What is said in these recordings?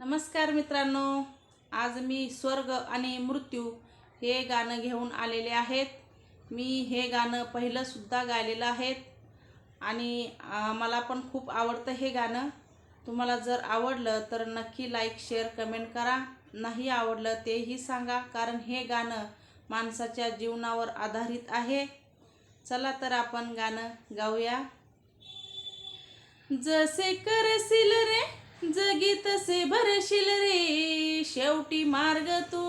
नमस्कार मित्रांनो आज मी स्वर्ग आणि मृत्यू हे गाणं घेऊन आलेले आहेत. मी हे गाणं पहिलंसुद्धा गायलेलं आहेत आणि मला पण खूप आवडतं हे गाणं. तुम्हाला जर आवडलं तर नक्की लाईक शेअर कमेंट करा. नाही आवडलं तेही सांगा कारण हे गाणं माणसाच्या जीवनावर आधारित आहे. चला तर आपण गाणं गाऊया. जसे करसिल तसे भरशील रे. शेवटी मार्ग तू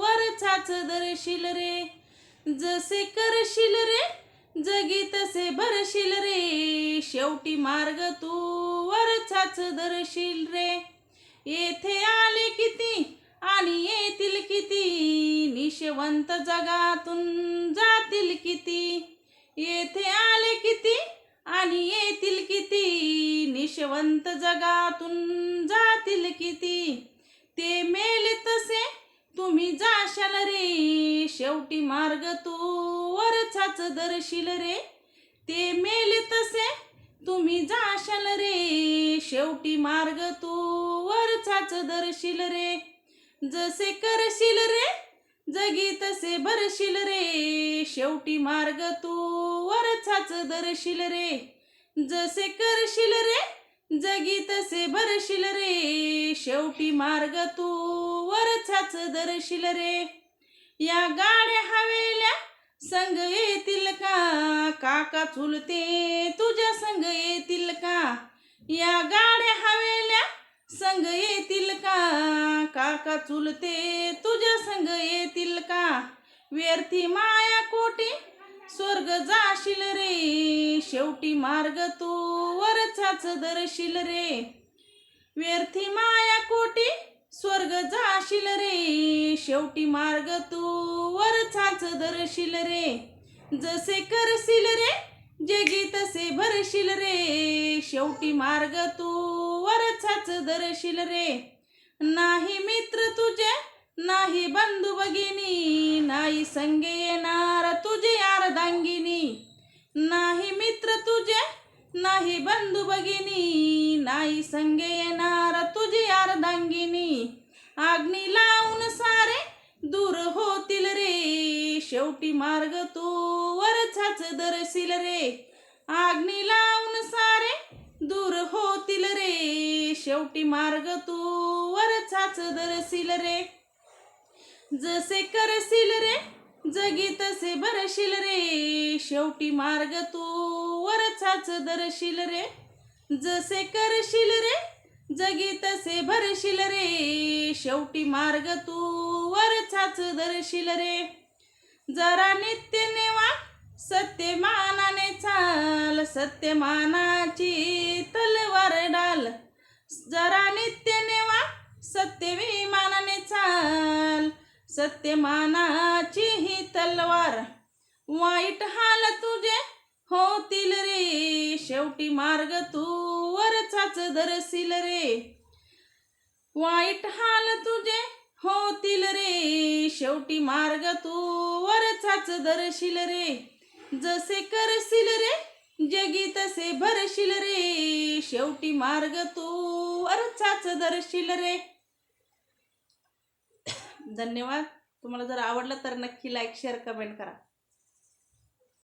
वरचाच दरशील रे. जसे करशील रे जगी तसे भरशील रे. शेवटी मार्ग तू वरचाच दरशील रे. येथे आले किती आणि येतील किती? निशवंत जगातून जातील किती? येथे आले किती आणि येतील किती? निशवंत जगातून जातील किती? ते मेल तसे तुम्ही जाशाल रे. शेवटी मार्ग तू वरचाच दर्शील रे. ते मेल तसे तुम्ही जाशाल रे. शेवटी मार्ग तू वरचाच दर्शील रे. जसे करशील रे जगी तसे भरशील रे. शेवटी मार्ग तू वरचाच दरशील रे. जसे करशील रे जगी तसे भरशील रे. शेवटी मार्ग तू वरचाच दरशील रे. या गाड्या हवेल्या संग येतील का? काका चुलते तुझ्या संग येतील का? या गाड्या हवेल्या संग येतील का? काका चुलते तुझ्या संग येतील का? व्यर्थी माया कोटी स्वर्ग जाशील रे. शेवटी मार्ग तू वरचाच दरशील रे. व्यर्थी माया कोटी स्वर्ग जाशील रे. शेवटी मार्ग तू वरचाच दरशील रे. जसे करशील रे जगी तसे भरशील रे. शेवटी मार्ग तू वरचाच दर्शील रे. नाही मित्र तुझे नाही बंधू भगिनी. नाही संगे येणार तुझे अर्धांगिनी नाही मित्र तुझे नाही बंधू भगिनी. नाही संगे येणार तुझी अर्धांगिनी आग्नी लावून सारे दूर होतील रे. शेवटी मार्ग तू वरचाच दरशील रे. आग्नी लावून सारे दूर होतील रे. शेवटी मार्ग तू वरचाच दरशील रे. जसे करशील रे जगी तसे भरशील रे. शेवटी मार्ग तू वरचाच दरशील रे. जसे करशील रे जगी तसे भरशील रे. शेवटी मार्ग तू वरचाच दरशील रे. जरा नित्य नेवा सत्यमानाने चाल. सत्यमानाची तलवार डाल. जरा नित्य नेवा सत्य विमानाने चाल. सत्यमानाची ही तलवार. वाईट हाल तुझे होतील रे. शेवटी मार्ग तू वरचाच धरशील रे. वाईट हाल तुझे होतील रे. शेवटी मार्ग तू वरचाच दरशील रे. जसे करशील रे जगी तसे भरशील रे. शेवटी मार्ग तू वरचाच दरशील रे. धन्यवाद. तुम्हाला जर आवडलं तर नक्की लाईक शेअर कमेंट करा.